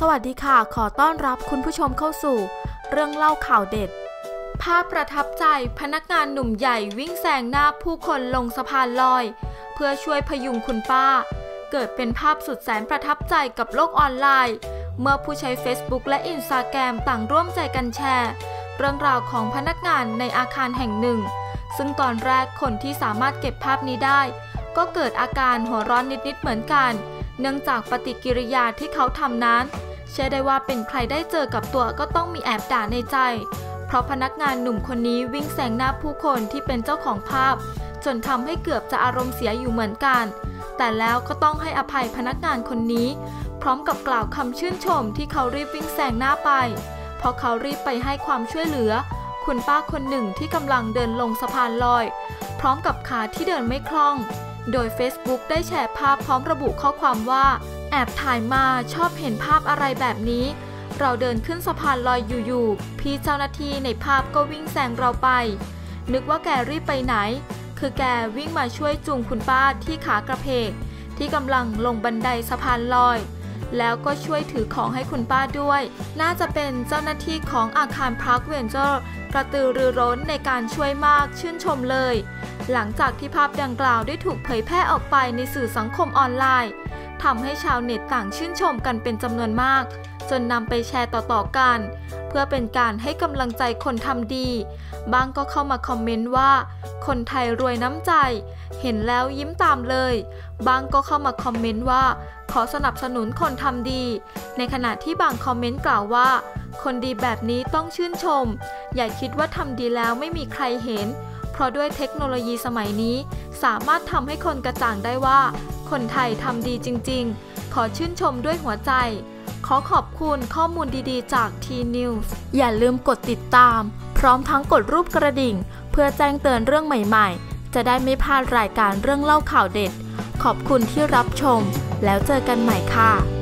สวัสดีค่ะ ขอต้อนรับคุณผู้ชมเข้าสู่ เรื่องเล่าข่าวเด็ด ภาพประทับใจพนักงานหนุ่มใหญ่วิ่งแซงหน้าผู้คนลงสะพานลอย เพื่อช่วยพยุงคุณป้า เกิดเป็นภาพสุดแสนประทับใจกับโลกออนไลน์ เมื่อผู้ใช้ Facebook และ Instagram ต่างร่วมใจกันแชร์ เรื่องราวของพนักงานในอาคารแห่งหนึ่ง ซึ่งตอนแรกคนที่สามารถเก็บภาพนี้ได้ ก็เกิดอาการหัวร้อนนิดๆเหมือนกันเเนื่องจากปฏิกิริยาที่เขาทำนั้น เชื่อได้ว่าเป็นใครได้เจอกับตัวก็ต้องมีแอบด่าในใจ เพราะพนักงานหนุ่มคนนี้วิ่งแซงหน้าผู้คนที่เป็นเจ้าของภาพ จนทำให้เกือบจะอารมณ์เสียอยู่เหมือนกัน แต่แล้วก็ต้องให้อภัยพนักงานคนนี้ พร้อมกับกล่าวคำชื่นชมที่เขารีบวิ่งแซงหน้าไป เพราะเขารีบไปให้ความช่วยเหลือ คุณป้าคนหนึ่งที่กำลังเดินลงสะพานลอย พร้อมกับขาที่เดินไม่คล่อง โดย Facebook ได้แชร์ภาพพร้อมระบุข้อความว่า แอบถ่ายมาชอบเห็นภาพอะไรแบบนี้ เราเดินขึ้นสะพานลอยอยู่ๆพี่เจ้าหน้าที่ในภาพก็วิ่งแซงเราไป นึกว่าแกรีบไปไหน คือแกวิ่งมาช่วยจูงคุณป้าที่ขากระเพกที่กำลังลงบันไดสะพานลอย แล้วก็ช่วยถือของให้คุณป้าด้วย น่าจะเป็นเจ้าหน้าที่ของอาคารพาร์คเวนเจอร์กระตือรือร้นในการช่วยมากชื่นชมเลย หลังจากที่ภาพดังกล่าวได้ถูกเผยแพร่ออกไปในสื่อสังคมออนไลน์ทำให้ชาวเน็ตต่างชื่นชมกันเป็นจำนวนมาก จนนำไปแชร์ต่อๆกัน เพื่อเป็นการให้กำลังใจคนทำดี บางก็เข้ามาคอมเมนต์ว่า คนไทยรวยน้ำใจ เห็นแล้วยิ้มตามเลย บางก็เข้ามาคอมเมนต์ว่า ขอสนับสนุนคนทำดี ในขณะที่บางคอมเมนต์กล่าวว่า คนดีแบบนี้ต้องชื่นชม อย่าคิดว่าทำดีแล้วไม่มีใครเห็น เพราะด้วยเทคโนโลยีสมัยนี้ สามารถทำให้คนกระจ่างได้ว่า คนไทยทำดีจริง ๆ ขอชื่นชมด้วยหัวใจ ขอขอบคุณข้อมูลดีๆ จาก T-News อย่าลืมกดติดตาม พร้อมทั้งกดรูปกระดิ่ง เพื่อแจ้งเตือนเรื่องใหม่ๆ จะได้ไม่พลาดรายการเรื่องเล่าข่าวเด็ด ขอบคุณที่รับชม แล้วเจอกันใหม่ค่ะ